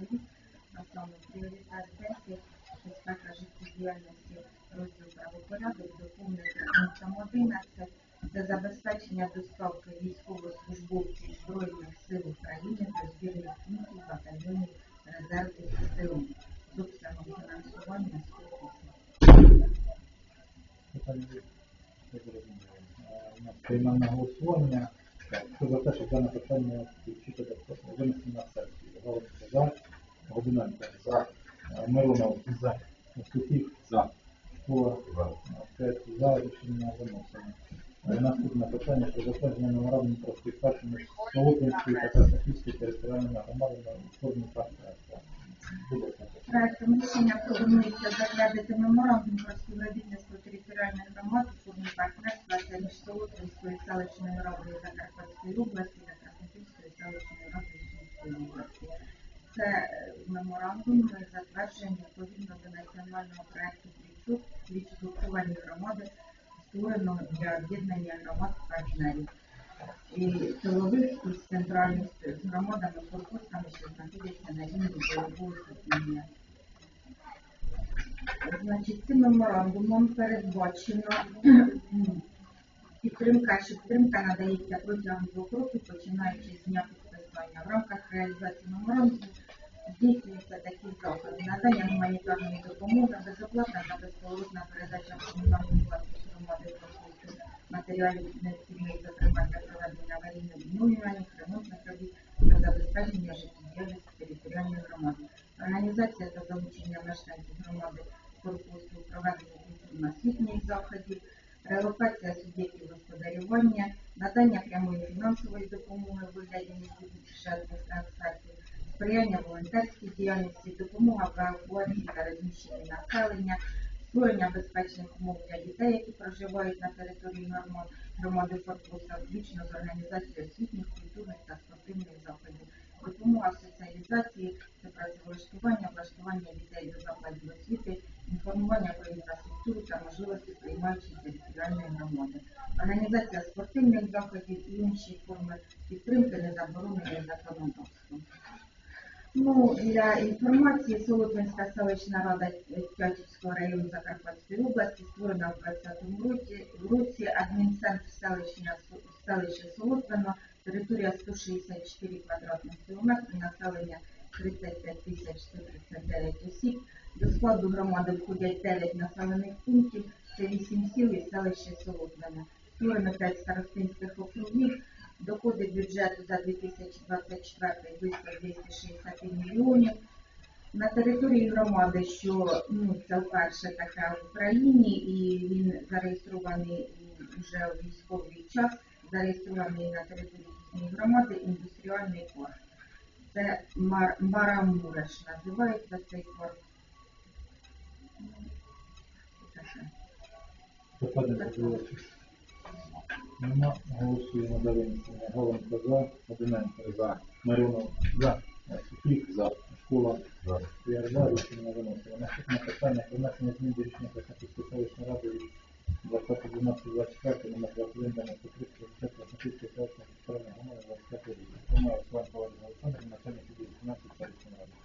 рік, а саме пріоритет 10, безпека життєдіяльності, розділ правопорядок, доповнити пунктом 11, це забезпечення доставки військовослужбовців та Краснофільською територіальними громадами у формі партнерства. Проектом рішення пропонується затвердити меморандум про співробітництво територіальних громад у формі партнерства та між Солотвинською селищною радою Закарпатської області та Краснопільською селищною радою Сумської області. Це е, меморандум затвердження відповідно до національного проекту «Плічук» лічильниковані громади, створеного для об'єднання громад партнерів передбачено підтримка, що підтримка надається протягом двох років, починаючи з дня підписання. В рамках реалізації меморандуму здійснюються такі заходи. Надання гуманітарної допомоги, безоплатна та безповоротна передача комунальної власності громади продуктів, матеріалів необхідних, зокрема для проведення аварійних відновлювальних, ремонтних робіт та забезпечення життєдіяльності територіальної громади. Організація та залучення мешканців громади корпусу, проведення культурно-освітніх заходів, релокація суб'єктів господарювання, надання прямої фінансової допомоги у вигляді бюджетних транзакцій, сприяння волонтерській діяльності, допомога в евакуації та розміщенні населення, створення безпечних умов для дітей, які проживають на території громад, громади корпуса, включно з організацією освітніх, культурних та спортивних заходів, допомога соціалізації та працевлаштування, влаштування дітей до закладів освіти, інформування про інфраструктуру та можливості приймаючої територіальної громади, організація спортивних заходів і інші форми підтримки не заборонені законодавством. Ну, для інформації, Солотвинська селищна рада Тячівського району Закарпатської області створена в 2020 році, році адмінцентр селища, селища Солотвино, територія 164 квадратних кілометри, населення 35 тисяч 139 осіб. До складу громади входять 9 населених пунктів, це 8 сіл і селище Солотвино. Створено 5 старостинських округів, доходи бюджету за 2024 близько 260 мільйонів. На території громади, що ну, це вперше таке в Україні, і він зареєстрований вже у військовий час, зареєстрований на території їхньої громади індустріальний парк. Це Мар- Марамуреш називається цей парк. Питання задавати. Нема. Голосуємо за винесення. Галенко за, Годиненко за, Миронов за, Сухих за, Школа За. Я за рішення виносимо. Наступне питання про внесення змін до рішення Краснопільської селищної ради від 20.12.24 номер 21 93 про Краснопільської селищної територіальної громади 25 рік. Пропонує Руслан Павлович Олександр, начальник відділу фінансів селищної ради.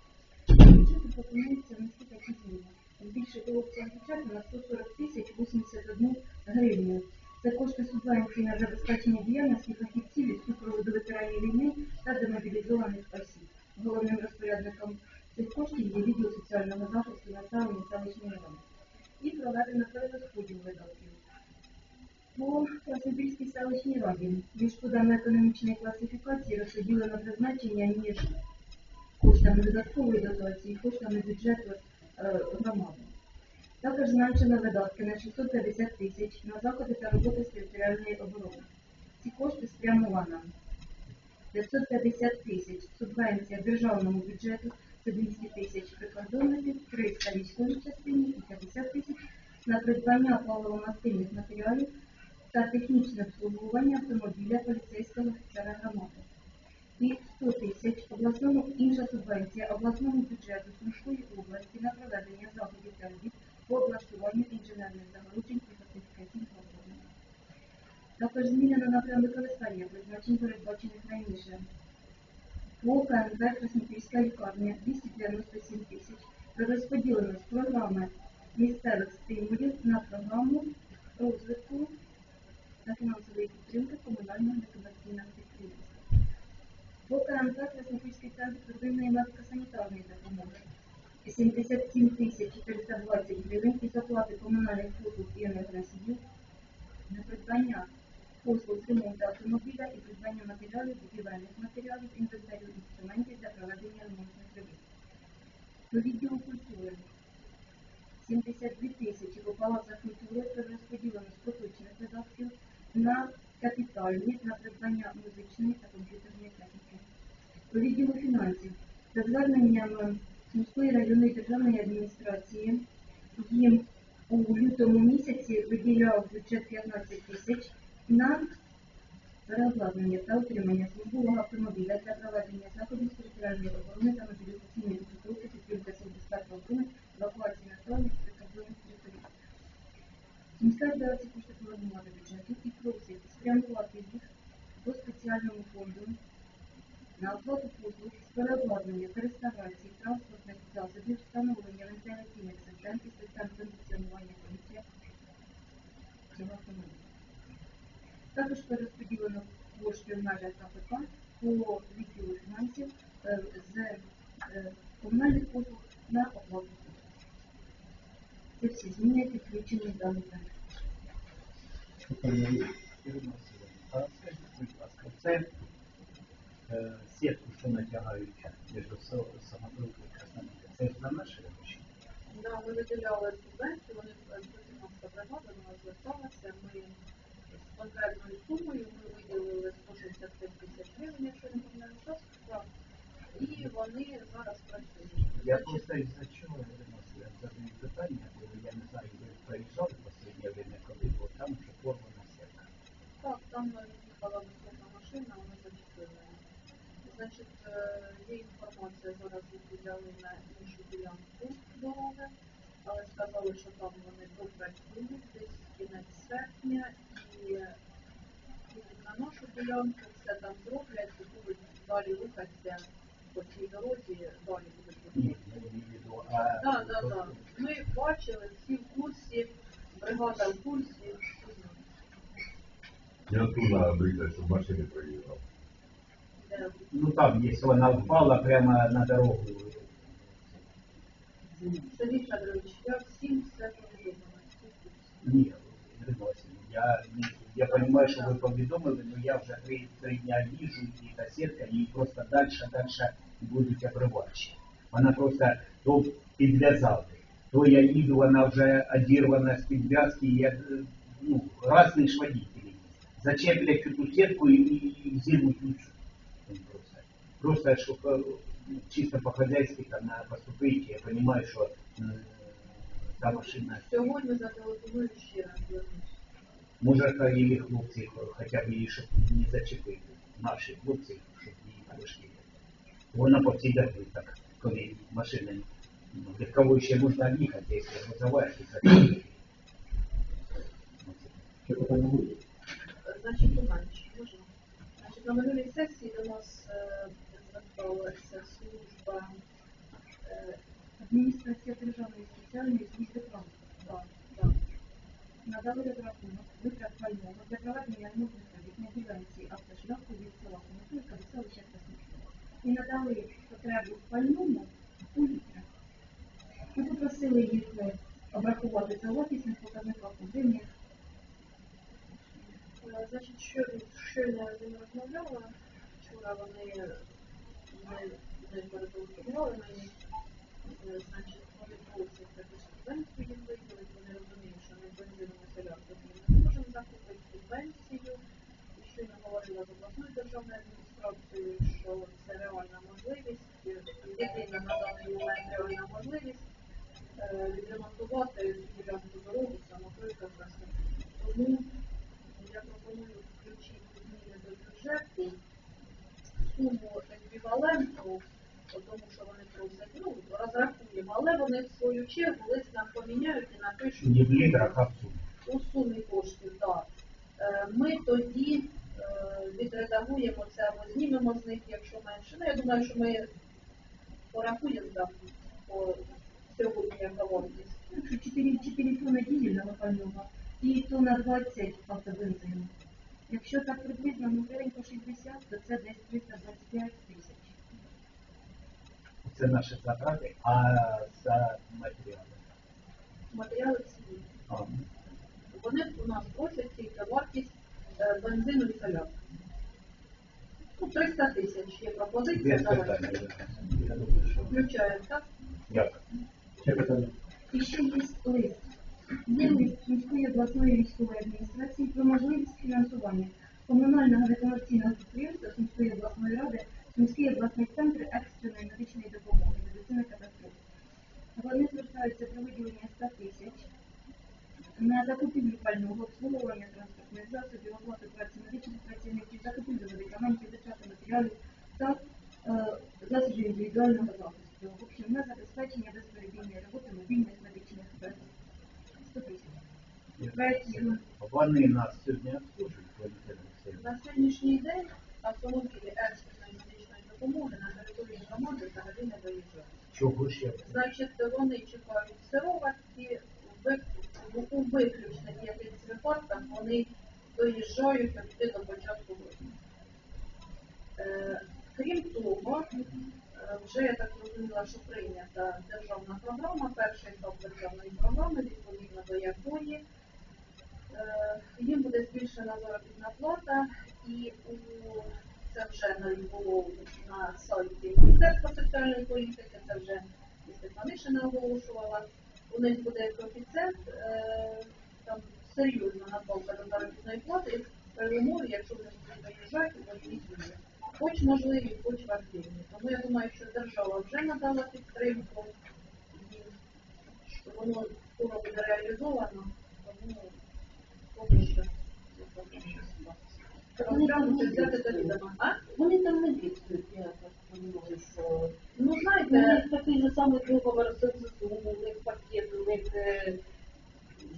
Бюджету пропонується внести такі зміни. Збільшити обсяг бюджету на 140 Також зменшено видатки на 650 тисяч на заходи та роботи з територіальної оборони. Ці кошти спрямовано 550 тисяч субвенція державному бюджету, це 200 тисяч прикордонників, 300 військовій частині і 50 тисяч на придбання паливомастильних матеріалів та технічне обслуговування автомобіля поліцейського офіцера громади і 100 тисяч обласному інша субвенція обласному бюджету Сумської області на проведення заходів та робіт по облаштуванню інженерних загорожень і фортифікаційних обладнань. Також змінено напрям використання призначень, передбачених раніше. по КНП Краснопільська лікарня 297 тисяч розподілено з програми місцевих стимулів на програму розвитку та фінансової підтримки комунального некомерційного підприємства. По КНП Краснопільський центр первинної медико-санітарної допомоги 77 тисяч 420 гривень із оплати комунальних послуг і енергоносіїв на придбання послуг ремонту автомобіля і придбання матеріалів, будівельних матеріалів, інвентарю, інструментів для проведення ремонтних робіт. До відділу культури 72 тисячі по палацах культури перерозподілено з поточних видатків на капітальні на придбання музичної та комп'ютерної техніки. До відділу фінансів за зверненням Сумської районної державної адміністрації їм у лютому місяці виділяв бюджет 15 тисяч на переобладнання та утримання службового автомобіля для проведення заходів територіальної оборони та мобілізаційної підготовки підтримки сил безпеки оборони, евакуації населення прикордонних територій. Сумська федерація кошти повернення до бюджету і просить спрямувати їх до спеціального фонду на оплату послуг з переобладнання реставрації транспортних засобів, встановлення вентиляційних систем і систем кондиціонування повітря цього автомобіля. Також перерозподілено кошти в межах КПК по відділу фінансів е, з е, комунальних послуг на оплату. Це всі зміни підключені в даний проект. Питання є? Ірина Васильівна, а скажіть, будь ласка, це е, сітку, що натягають між і Красноділля, це ж за наші гроші? Да, ми виділяли субвенцію, вони Протиманська бригада до нас зверталася. Ми з конкретною сумою ми виділили 165 тисяч гривень, якщо не помиляюся, так. І вони зараз працюють. Я просто Ірина Васильівна, задаю питання, бо я не знаю, ви проїжджали останнє время, коли там вже порвана сітка. Так, там їхала висока машина, вона. Значить, е, є інформація зараз виділяли на іншу ділянку дороги, але сказали, що там вони допрацюють десь кінець серпня і на нашу ділянку, все там зроблять і будуть далі рухатися по цій дорозі, далі будуть. Так, так, так. Ми бачили, всі в курсі, бригада в курсі. Я тут брita, щоб машини проїжджав. Де Ну там, якщо вона впала прямо на дорогу, Сергій Федорович, я всім все повідомила. всі в курсі. Ні, Ірина Васильівна, я, не- я понимаю, що ви повідомили, але я вже три, три дня їжу, і та сітка, і просто далі, далі будуть обривати. Вона просто то підв'язали, то я їду, вона вже одірвана з підв'язки, я, е, ну, разні ж водителі. Зачеплять цю сітку і, і, і зірвуть лучше. Просто, просто щоб е, чисто по-хозяйски там на поступити, я що е, та машина Сьогодні зателефоную ще раз. вернусь. Може, та її хлопці хоча б її щоб не зачепили. Наші хлопці, щоб її пройшли. Вона по всій дорозі так, коли машини ну, легковою ще можна їхати, якщо. Ще питання буде? Значить, Іванович, можна? Значить, на минулій сесії до нас е, зверталася служба е, Адміністрація державної спеціальної служби транспорту. так, так. Надали розрахунок витрат пального для проведення ремонтних робіт на ділянці автошляху від села Комітулька до селища Краснопільська. І надали потребу в пальному у літрах. Ми попросили їх е, обрахувати це в офісних показниках у гривнях. Е, Значить, що щойно я з ними розмовляла, вчора вони ми не перетелефонували мені, Е, значить, вони просять таку субвенцію їм виділити, вони розуміють, що ми бензину на солярку ми не можемо закупити субвенцію. І щойно говорила з обласною державною адміністрацією, що це реальна можливість, е, єдина на даний момент реальна можливість е, відремонтувати цю ділянку дорогу самокритка Краснопільська. Тому я пропоную включити зміни до бюджету суму еквіваленту, тому що вони просять, ну, розрахуємо, але вони в свою чергу лист нам поміняють і напишуть Не в літрах, а в сумі. у сумі коштів, так. Е, Ми тоді е, відредагуємо це або знімемо з них, якщо менше. Ну, я думаю, що ми порахуємо да, по сьогодні яка вартість. Якщо 4, 4 тонни дизельного пального і тонна 20 автобензину. Якщо так приблизно, ну, по 60, то це десь 325 тисяч. Це наші затрати, а за матеріали. Матеріали всі. Вони у нас просять тільки вартість е, бензину і солярки. Ну, 300 тисяч є пропозиція. Без давайте. Я думаю, що Включаємо, так? Дякую. Ще питання? І ще є лист. Є лист обласної військової адміністрації про можливість фінансування комунального некомерційного підприємства Сумської обласної ради Сумський обласний центр екстреної медичної допомоги, медицини катастроф. Вони звертаються про виділення 100 тисяч на закупівлю пального обслуговування транспортних засобів, оплату праці медичних працівників, закупівлю медикаментів, витрати матеріалів та е, засобів індивідуального захисту. В общем, на забезпечення безперебійної роботи мобільних медичних бригад. 100 тисяч. Третє. Вони нас сьогодні обслужують, На сьогоднішній день автомобілі екстреної медичної допомоги на території громади взагалі не виїжджають. Чого ще? Значить, вони чекають сироватки, у виключних якихось випадках вони доїжджають до початку грудня. Е, Крім того, вже я так зрозуміла, що прийнята державна програма, перший етап державної програми, відповідно до якої е, їм буде збільшена заробітна плата, і у це вже було на сайті Міністерства соціальної політики, це вже Степанишина оголошувала. У них буде коефіцієнт, е, там серйозна надбавка до заробітної плати, при якщо вони виїжджати, то змінює. Хоч можливі, хоч важливі. Тому я думаю, що держава вже надала підтримку, і що воно скоро буде реалізовано, тому поки що. Вони там не дійснують, я так розумію, що Ну, знаєте, такий же самий договор з ЗСУ, у них пакет, у них е,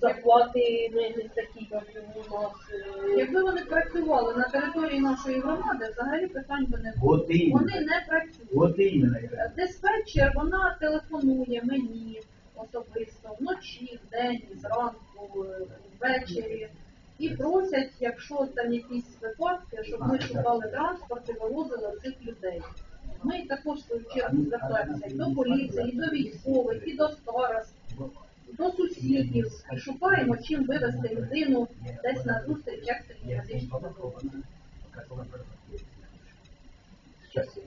зарплати не, не такі, як у нас. е, Якби вони працювали на території нашої громади, взагалі питань би не було. От іменно. Вони не працюють. От іменно. Диспетчер вона телефонує мені особисто вночі, вдень, зранку, е, ввечері. І просять, якщо там якісь випадки, щоб ми шукали транспорт і вивозили цих людей. Ми також в свою чергу звертаємося і до поліції, і до військових, і до старост, до сусідів. Шукаємо, чим вивезти людину десь на зустріч екстреній медичній допомоги. Щас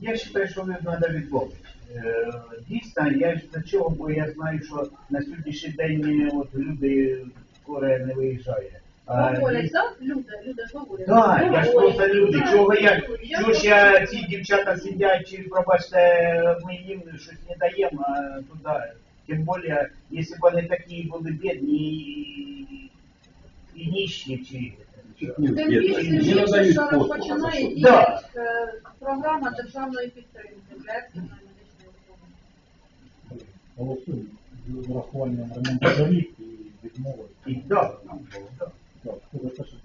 я вважаю, що не треба відмовити. Е, Дійсно, я до чого, бо я знаю, що на сьогоднішній день от люди скоро не виїжджають. Говорять, дійсно- так? Люди, люди ж говорять. Так, я ж просто люди. Чого я, чого ж я ці дівчата сидять, чи пробачте, ми їм щось не даємо, а туди. Тим більше, якщо б вони такі були бідні і, і нищі, чи... Тим більше, що надають зараз послуг, починає за що? діяти е, програма державної підтримки для екстреної медичної допомоги. Голосуємо ремонту доріг і відмови. Так, так.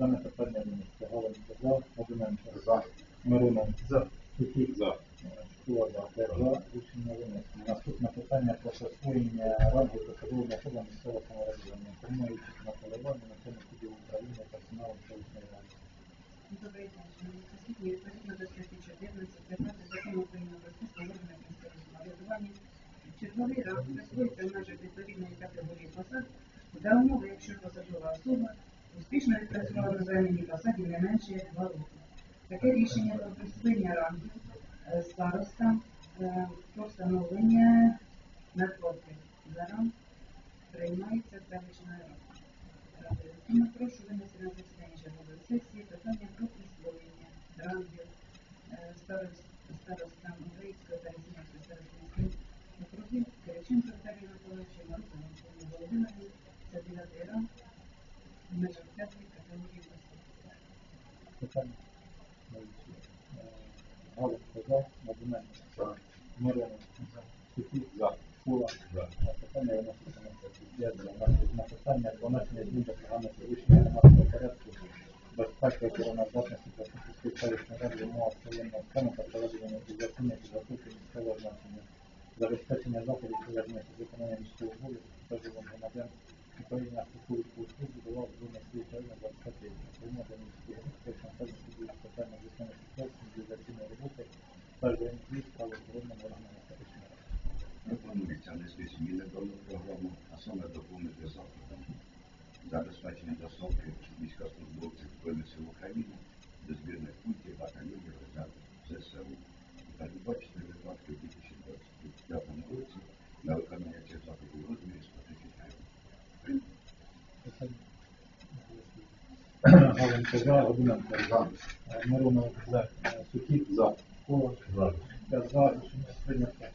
Дане питання винести? Галин за, Одиненко за, Миронов За. Сухий За. Школа за, за, рішення винесено. Наступне питання про присвоєння ради посадовим особам місцевого самоврядування. Інформуючи на поливання на цьому суді України персоналу селищної ради. Добрий день, шановні присутні. Відповідно до статті 14 15 закону України про список органів місцевого самоврядування, черговий раз присвоїться в межах відповідної категорії посад за умови, якщо посадова особа успішно відпрацювала на займаній посаді не менше два роки. Таке рішення про присвоєння рангів е, староста е, про встановлення надбавки за ранг приймається селищною радою. Тому прошу винести на засідання чергової сесії питання про присвоєння рангів е, старост- старостам Української та Російської старостинської округів Кириченко Віталію Миколаївичу, Марусину Антону Володимирівну, це 9 ранг в межах п'ятої категорії посад. Питання. Галин за, Одиненко за, Миронов Сухий За. Школа. За. Питання виноситься на сесію. Дякую. На питання про внесення змін до програми підвищення громадського порядку безпеки обороноздатності та сільської селищної ради в умовах воєнного стану та проведення мобілізаційної підготовки місцевого значення. Забезпечення заходів пов'язаних з виконанням міського обов'язку та живим громадян України на стосовку службу давав збройних сил України 25 років. Відповідно до міського безпечного стану судді питання звичайних ситуацій, мобілізаційної роботи та воєнних військ правоохоронним органам селищної ради. Пропонується внести зміни до програму, а саме доповнити заходами забезпечення доставки військовослужбовців Збройних сил України до збірних пунктів батальйонів резерву ЗСУ. І передбачити видатки у 2025 році на виконання цих заходів у розмірі 100 тисяч гривень. Галенко за, за, Е, Миронов за, Е, Сухів за, Кола За. Я за рішення прийнято.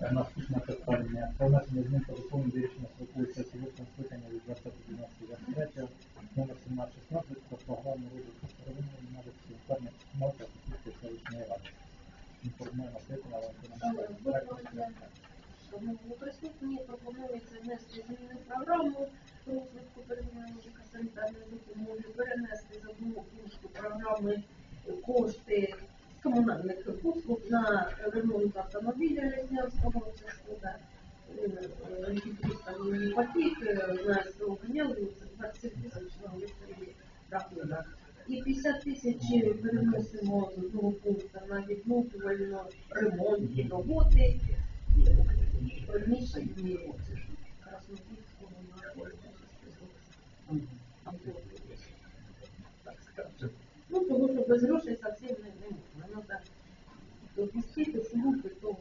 Е, Наступне питання. Про внесення змін та доповнення до рішення срокової сесії восьмого скликання від 20.12.23 номер 1716 про програму розвитку первинної медицини санітарних мов та Сухівської селищної ради. Інформуємо Світлана Валентина Михайлівна. Шановні присутні, пропонується внести зміни в програму розвитку первинної медико-санітарної допомоги, перенести з одного пункту програми кошти з комунальних послуг на ремонт автомобіля Леснянського цеху, які представлені потік е, на СТО Гнєву, це 27 тисяч на електрові рахунок. І 50 тисяч переносимо з одного пункту на відновлювально ремонтні роботи приміщенні Краснопільського так. Ну, тому що без грошей зовсім не, не можна. Треба допустити слухи, то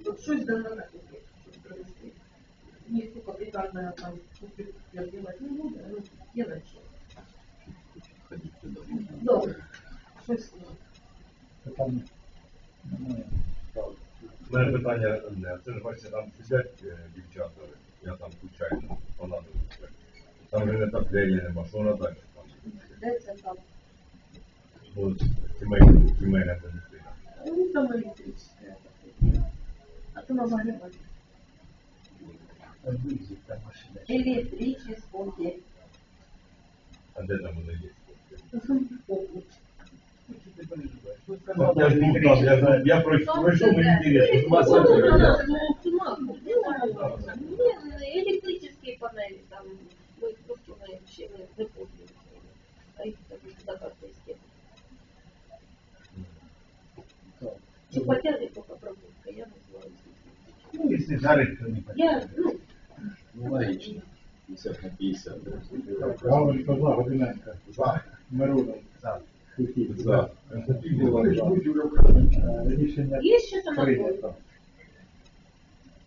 щоб щось да надо купити, щоб привезти. Ніхто капітально там купити делать не буде, ну, делать що. Добре. Щось. Питання немає. У мене питання одне. Це ж бачите, там сидять е, дівчата, я там случайно понадобився. Там вже не так нема, що вона далі там? Де це там? Ну, сімейна, сімейна медицина. Ну, там электрическая. А то на загребать. Визит там А де там вони є? Що ти переживаєш? Ну, це Ну, Я ж був там, я, знаю, я пройшов, пройшов, мені інтересно. з маса Ну, Электрические панели там, мы их просто на вообще не, не пользуемся. А их так туда как-то из тем. Так. И потянет только пробудка, я называю. Ну, якщо жарить, то не Я, потрібно. ну, Ну, логично. 50 на 50. Так, Галенко за, Годиненко за, Миронов За. За. Рішення есть что-то на прийнято.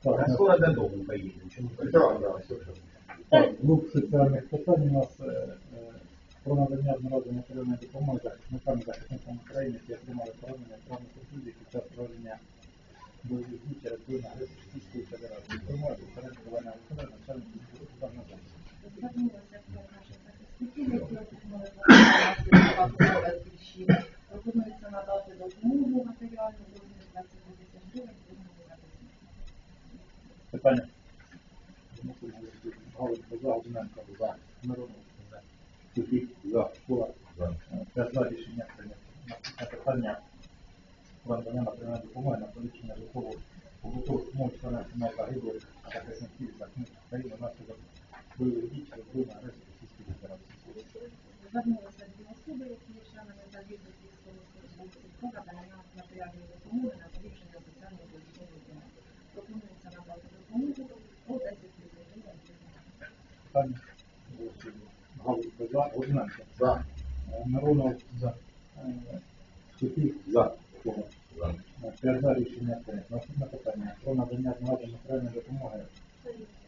А Так, скоро додому поїдемо. Чому переживаєш? Так, блок соціальних питань у нас е, е, про надання одноразової матеріальної допомоги захисникам і захисникам України, які отримали поранення травми контузії під час проведення бойових дій через бій на агресію Російської Федерації. Інформує безпосередньо Олена Васильовна, начальник на захист. Звернулася про наших отримали поранення батьківщини. Пропонується надати допомогу матеріальну в розмірі 20 тисяч гривень. Питання? Це рішення прийнято. Наступне питання про надання матеріальної допомоги на поліпшення житлового побутових умов членів сімей загиблих захисників захисників України внаслідок бойових дій через збройну агресію Російської Федерації. Звернулися дві особи, які є членами загиблих військовослужбовців про надання матеріальної допомоги на поліпшення соціальної політичної допомоги. Пропонується надати допомогу по 10 тисяч гривень. Питання голосуємо. Галинко за, Годиненко за, Е, Миронов за, Е, Сухих за, Школа. За. П'ять за рішення прийнято. Наступне питання про надання одноразової матеріальної допомоги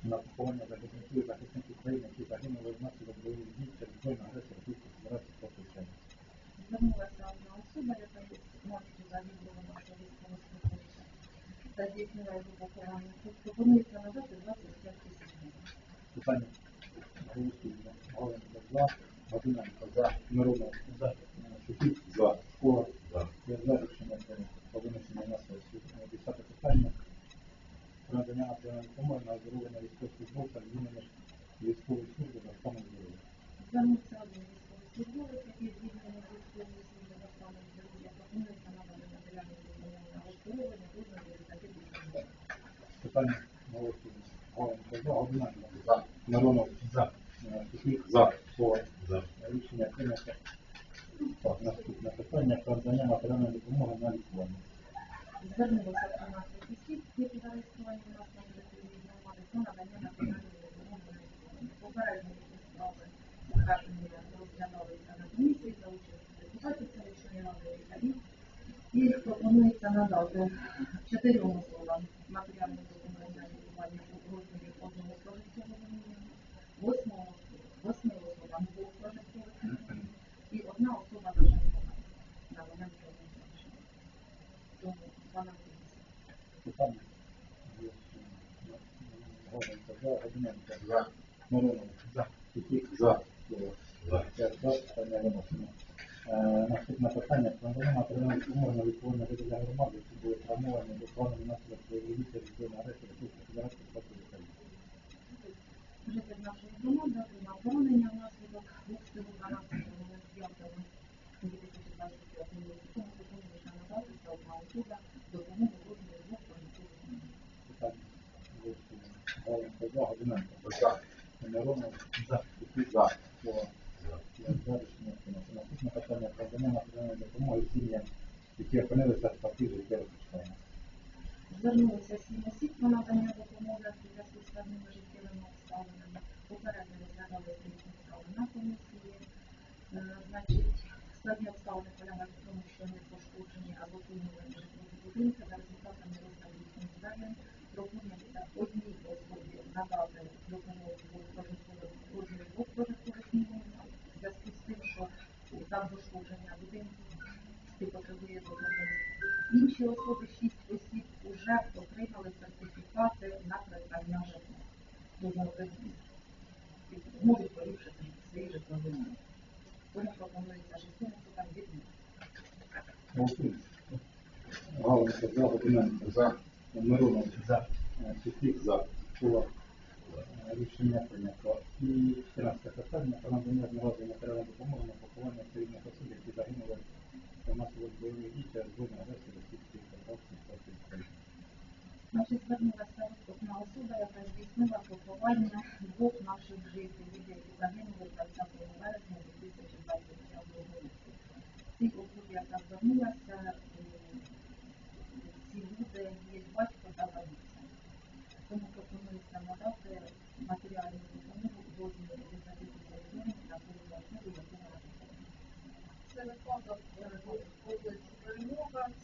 на поховання захисників і захисників України, які загинули внаслідок бойових дій через збройну агресію Російської Федерації проти України. Звернулася одна особа, яка є матір'ю загиблого нашого військовослужбовця та здійснила його покарання. Пропонується надати 25 тисяч гривень. Питання голосуємо. Галенко за, Годиненко за, Миронов за, Сухих за, Школа За. Я за рішення прийнято. Про винесення на сесію. Е, Десяте питання. питання голосуємо. Галенко за, Годиненко за, Миронов За. е, Сухих За. За. Рішення прийнято. Так, наступне питання про надання матеріальної допомоги на лікування. Звернулося 13 осіб, які зареєстровані у нас на території громади, про надання національної допомоги на лікування. Попередньо такі справи звернення розглядалися на комісії за участю депутатів селищної ради лікарів. Їх пропонується надати чотирьом особам матеріальну допомогу на лікування у розмірі одного прожиткового мінімуму, восьмого восьми особам двох прожиткових мінімумів і одна особа на житлове на момент розміщення. Тому 12 місяців. За, Годиненко за, Миронов За. За. Наступне питання надання матеріальної допомоги на лікування жителя громади, які були травмовані до плану внаслідок бойових дій територіальної агресії Російської Федерації проти України. Житель нашої громади отримав поранення внаслідок обстрілу 12 листопада 2025 року. Тому пропонується надати одна особа допомогу в двох. Голосуємо. Галенко за, За. Наступне питання про надання матеріальної допомоги сім'ям, які опинилися в таких життєвих обставинах. Звернулися сім осіб про надання допомоги з складними життєвими обставинами. За. Сухих за. Е, Рішення прийнято. І 14 питання про надання одноразової матеріальної допомоги на поховання цивільних осіб, які загинули внаслідок бойових дій через збройну агресію Російської Федерації проти України. Значить, звернулася одна особа, яка здійснила поховання двох наших жителів, які загинули 20 березня 2025 року. Цій особі, яка звернулася, е, ці люди є батько та бабуся. Пропонується надати матеріальну допомогу у розмірі 10 тисяч гривень на кожну особу, яку вона Це не було ще